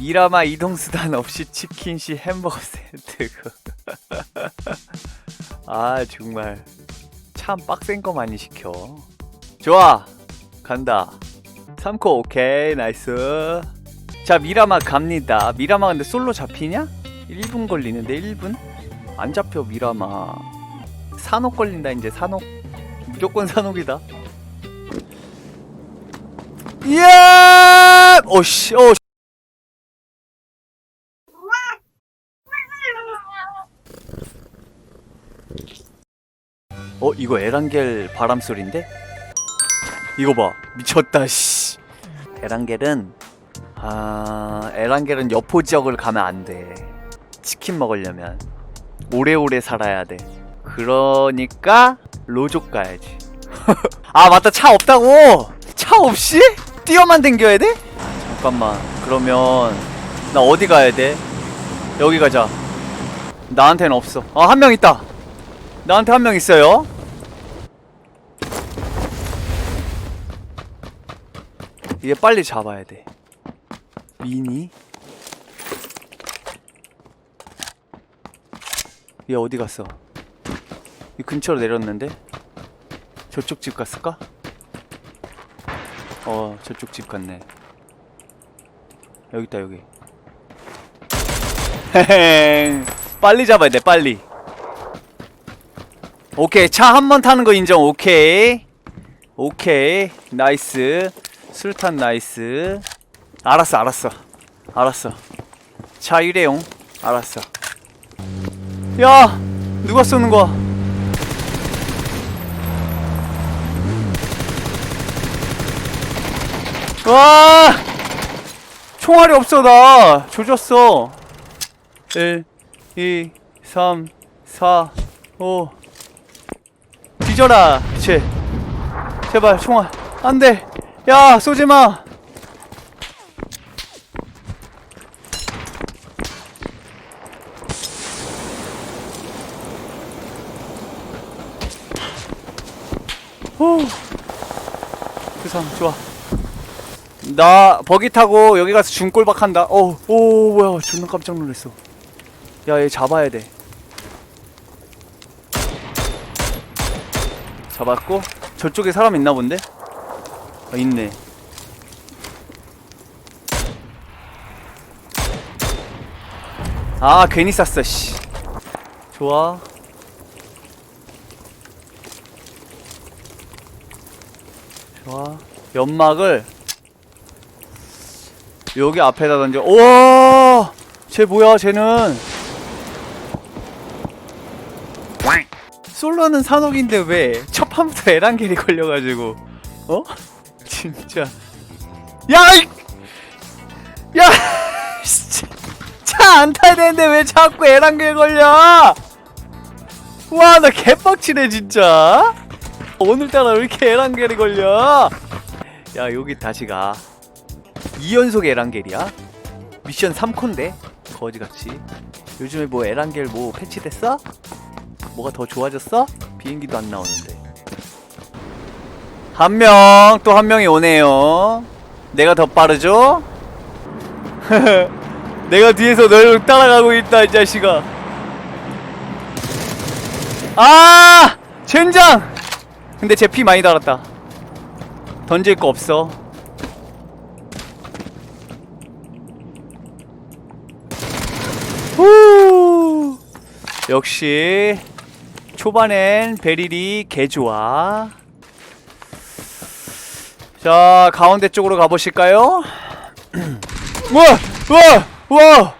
미라마 이동수단 없이 치킨 시 햄버거 세트 아 정말. 참 빡센 거 많이 시켜. 좋아. 간다. 3코 오케이. 나이스. 자 미라마 갑니다. 미라마 근데 솔로 잡히냐? 1분 걸리는데 1분? 안 잡혀 미라마. 산옥 걸린다 이제 산옥. 무조건 산옥이다. 이야 오씨 오 어 이거 에란겔 바람 소리인데? 이거 봐. 미쳤다 씨. 에란겔은 아 에란겔은 여포 지역을 가면 안 돼. 치킨 먹으려면 오래오래 살아야 돼. 그러니까 로족 가야지. 아 맞다. 차 없다고! 차 없이? 뛰어만 댕겨야 돼? 잠깐만. 그러면 나 어디 가야 돼? 여기 가자. 나한테는 없어. 아 한 명 있다. 나한테 한 명 있어요? 이게 빨리 잡아야 돼. 미니? 얘 어디 갔어? 이 근처로 내렸는데? 저쪽 집 갔을까? 어 저쪽 집 갔네 여기 있다 여기. 헤헤. 빨리 잡아야 돼 빨리. 오케이 차 한 번 타는 거 인정. 오케이. 오케이. 나이스. 술탄 나이스. 알았어 알았어. 알았어. 차 일회용. 알았어. 야 누가 쏘는 거야? 와 총알이 없어 나. 조졌어. 1 2 3 4 5 뒤져라 쟤 제발 총알. 안돼. 야 쏘지마. 후. 부상 좋아 나 버기 타고 여기 가서 중골박 한다. 어 오 뭐야. 존나 깜짝 놀랐어. 야 얘 잡아야 돼. 잡았고 저쪽에 사람 있나 본데? 아 있네. 아 괜히 쐈어 씨. 좋아. 좋아. 연막을 여기 앞에다 던져 우와 쟤 뭐야 쟤는 솔로는 산옥인데 왜 첫 판부터 에란겔이 걸려가지고 어? 진짜 야! 이- 야! 차안 타야 되는데 왜 자꾸 에란겔 걸려? 와 나 개빡치네 진짜 오늘따라 왜 이렇게 에란겔이 걸려? 야 여기 다시 가 2연속 에란겔이야? 미션 3콘데 거지같이 요즘에 뭐 에란겔 뭐 패치됐어? 뭐가 더 좋아졌어? 비행기도 안 나오는데 한 명 또 한 명이 오네요 내가 더 빠르죠? 내가 뒤에서 널 따라가고 있다 이 자식아 아! 젠장! 근데 제 피 많이 달았다 던질 거 없어 역시 초반엔 베릴이 개 좋아. 자 가운데 쪽으로 가보실까요? 우와 우와 우와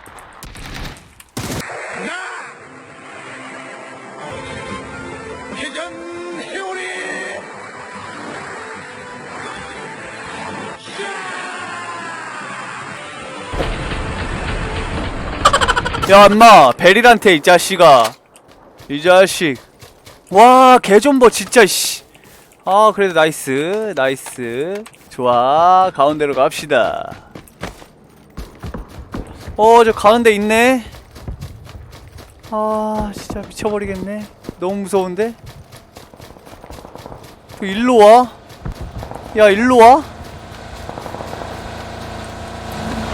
야 엄마 베릴한테 이 자식아. 이 자식. 와 개좀버 진짜 씨 아 그래도 나이스 나이스. 좋아 가운데로 갑시다. 어 저 가운데 있네. 아 진짜 미쳐버리겠네. 너무 무서운데? 그 일로 와 야 일로 와?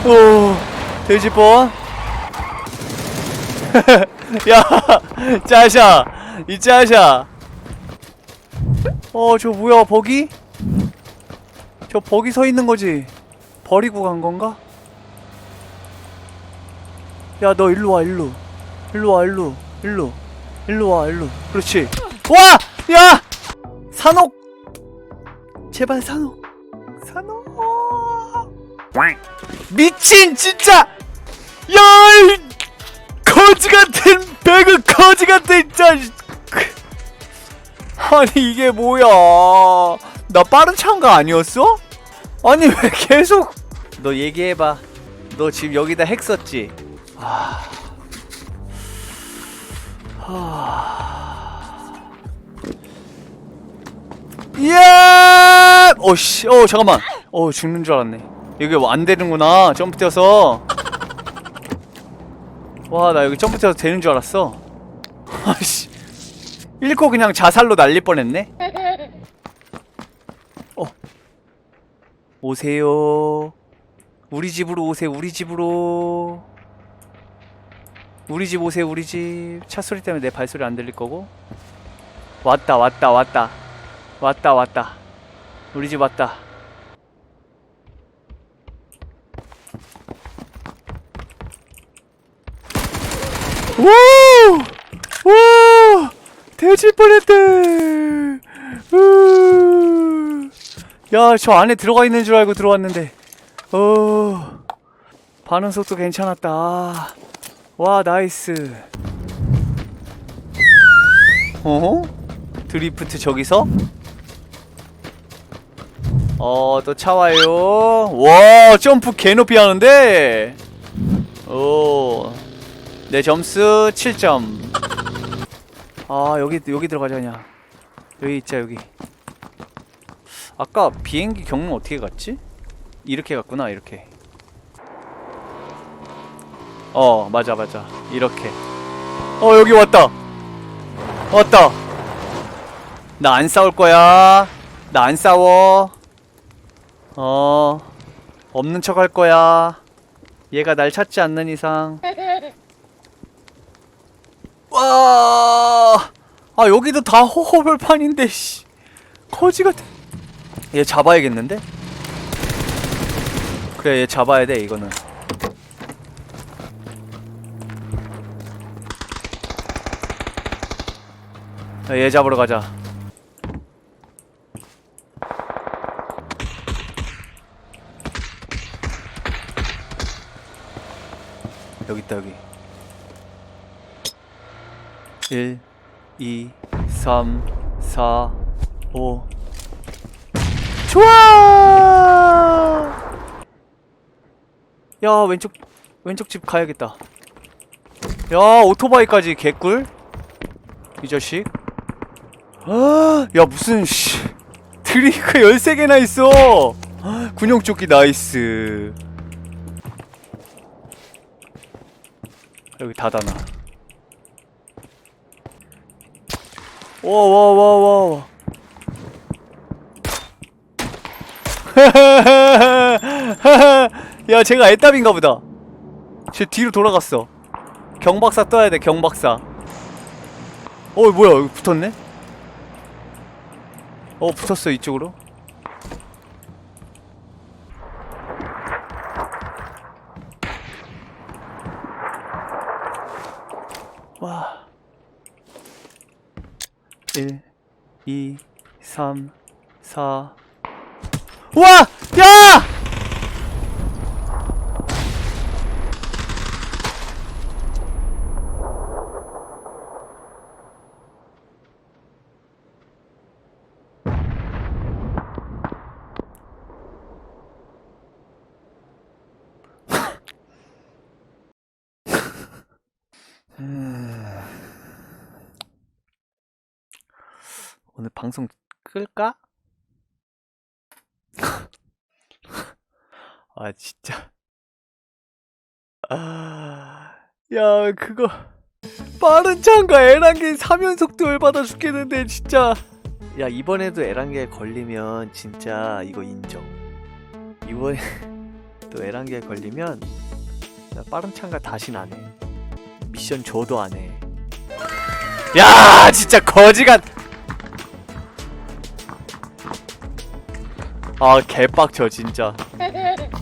오 돼지번 야 짜샤. 이 짜샤. 어 저 뭐야 버기? 저 버기 서 있는 거지. 버리고 간 건가? 야 너 일로 와 일로. 일로 와 일로. 일로. 일로 와 일로. 그렇지. 와! 야! 산옥! 제발 산옥. 산옥! 미친 진짜! 야이 거지 같은 배그 거지 같은 진짜 아니 이게 뭐야 나 빠른 차인가 아니었어? 아니 왜 계속 너 얘기해봐 너 지금 여기다 핵 썼지? 아... 이야! 어씨, 어 잠깐만. 어 죽는 줄 알았네. 여기 뭐안 되는구나. 점프 뛰어서. 와, 나 여기 점프 뛰어서 되는 줄 알았어. 아씨. 잃고 그냥 자살로 날릴 뻔했네. 어. 오세요. 우리 집으로 오세요. 우리 집으로. 우리 집 오세요. 우리 집. 차 소리 때문에 내 발소리 안 들릴 거고. 왔다, 왔다, 왔다. 왔다 왔다 우리 집 왔다 우! 우! 돼지 뻔했대 야저 안에 들어가 있는 줄 알고 들어왔는데 어 반응 속도 괜찮았다 와 나이스 어? 드리프트 저기서? 어, 또 차 와요. 와, 점프 개 높이 하는데? 오. 내 점수 7점. 아, 여기, 여기 들어가자, 그냥. 여기 있자, 여기. 아까 비행기 경로 어떻게 갔지? 이렇게 갔구나, 이렇게. 어, 맞아, 맞아. 이렇게. 어, 여기 왔다. 왔다. 나 안 싸울 거야. 나 안 싸워. 어, 없는 척 할 거야. 얘가 날 찾지 않는 이상. 와, 아 여기도 다 호호벌판인데, 씨, 거지 같아. 얘 잡아야겠는데? 그래, 얘 잡아야 돼 이거는. 야, 얘 잡으러 가자. 여기 있다 여기 1 2 3 4 5 좋아! 야 왼쪽 왼쪽 집 가야겠다. 야 오토바이까지 개꿀? 이 자식. 아, 야 무슨 씨. 드링크 13개나 있어. 군용조끼 나이스. 여기 닫아놔. 와와와와. 야, 제가 애답인가 보다. 쟤 뒤로 돌아갔어. 경박사 떠야 돼, 경박사. 어, 뭐야, 여기 붙었네? 어, 붙었어, 이쪽으로. 와. 1, 2, 3, 4. 와! 야! 오늘 방송 끌까? 아 진짜 아, 야 그거 빠른 창과 에란게 3연속 도열 받아 죽겠는데 진짜 야 이번에도 에란게 걸리면 진짜 이거 인정 이번에 또또 에란겔 걸리면 나 빠른 참가 다신 안 해. 미션 줘도 안 해. 야 진짜 거지같. 아 개빡쳐 진짜.